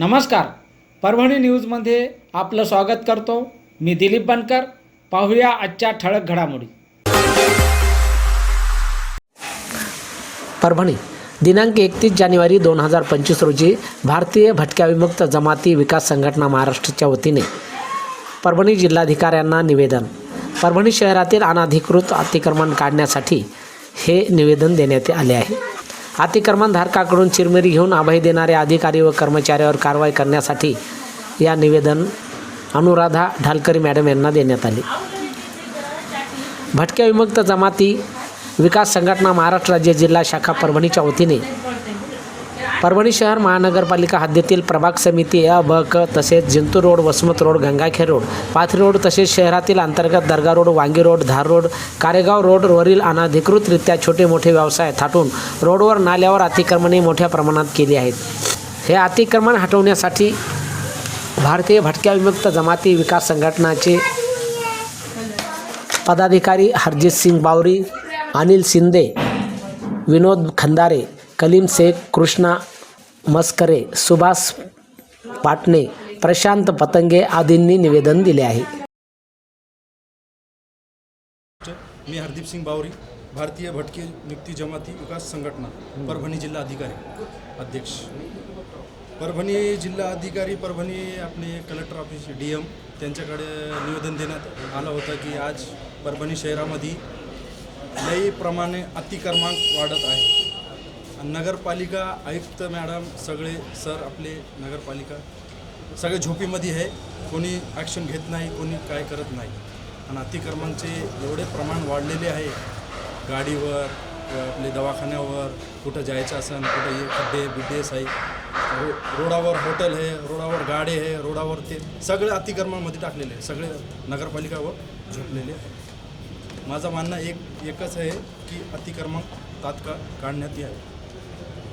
नमस्कार. परभणी न्यूजमध्ये आपलं स्वागत करतो. मी दिलीप बनकर. पाहूया आजच्या ठळक घडामोडी. परभणी दिनांक एकतीस जानेवारी दोन हजार पंचवीस रोजी भारतीय भटक्या विमुक्त जमाती विकास संघटना महाराष्ट्राच्या वतीने परभणी जिल्हाधिकाऱ्यांना निवेदन. परभणी शहरातील अनाधिकृत अतिक्रमण काढण्यासाठी हे निवेदन देण्यात आले आहे. अतिक्रमणधारकाकडून चिरमिरी घेऊन अभय देणारे अधिकारी व कर्मचाऱ्यावर कारवाई करण्यासाठी या निवेदन अनुराधा ढालकरी मॅडम यांना देण्यात आले. भटक्या विमुक्त जमाती विकास संघटना महाराष्ट्र राज्य जिल्हा शाखा परभणीच्या वतीने परभणी शहर महानगरपालिका हद्दीतील प्रभाग समिती अ ब क तसेच Jintur road Vasmat road Gangakhed road Pathri road तसेच शहरातील अंतर्गत Dargah road Wangi road Dhar road Karegaon रोडवरील अनाधिकृतरित्या छोटे मोठे व्यवसाय थाटून रोडवर नाल्यावर अतिक्रमणे मोठ्या प्रमाणात केली आहेत. हे अतिक्रमण हटवण्यासाठी भारतीय भटक्या विमुक्त जमाती विकास संघटनाचे पदाधिकारी हरजित सिंग बावरी अनिल शिंदे विनोद खंदारे कलीम शेख कृष्णा मस्करे सुभाष पाटणे, प्रशांत पतंगे आदींनी निवेदन दिले आहे. मी हरदीप सिंग बावरी, भारतीय भटके मुक्ती जमाती विकास संघटना, परभणी जिल्हा अधिकारी, अध्यक्ष. परभणी जिल्हा अधिकारी, परभणी आपले कलेक्टर ऑफ़िस डी एम त्यांच्याकडे निवेदन देण्यात आलं होतं की आज परभणी शहरामध्ये लई प्रमाणे अतिक्रमांक वाढत आहे. नगरपालिका आयुक्त मॅडम सगळे सर आपले नगरपालिका सगळे झोपीमध्ये आहे. कोणी ॲक्शन घेत नाही कोणी काय करत नाही. आणि अतिक्रमणचे एवढे प्रमाण वाढलेले आहे. गाडीवर आपले दवाखान्यावर कुठं जायचं असेल कुठं ये खड्डे बिड्डे आहे रो रोडावर हॉटेल आहे रोडावर गाडे आहे रोडावर ते सगळे अतिक्रमणामध्ये टाकलेले आहे. सगळे नगरपालिकावर झोपलेले आहे. माझं मानणं एक एकच आहे की अतिक्रमण तात्काळ काढण्यात यावे.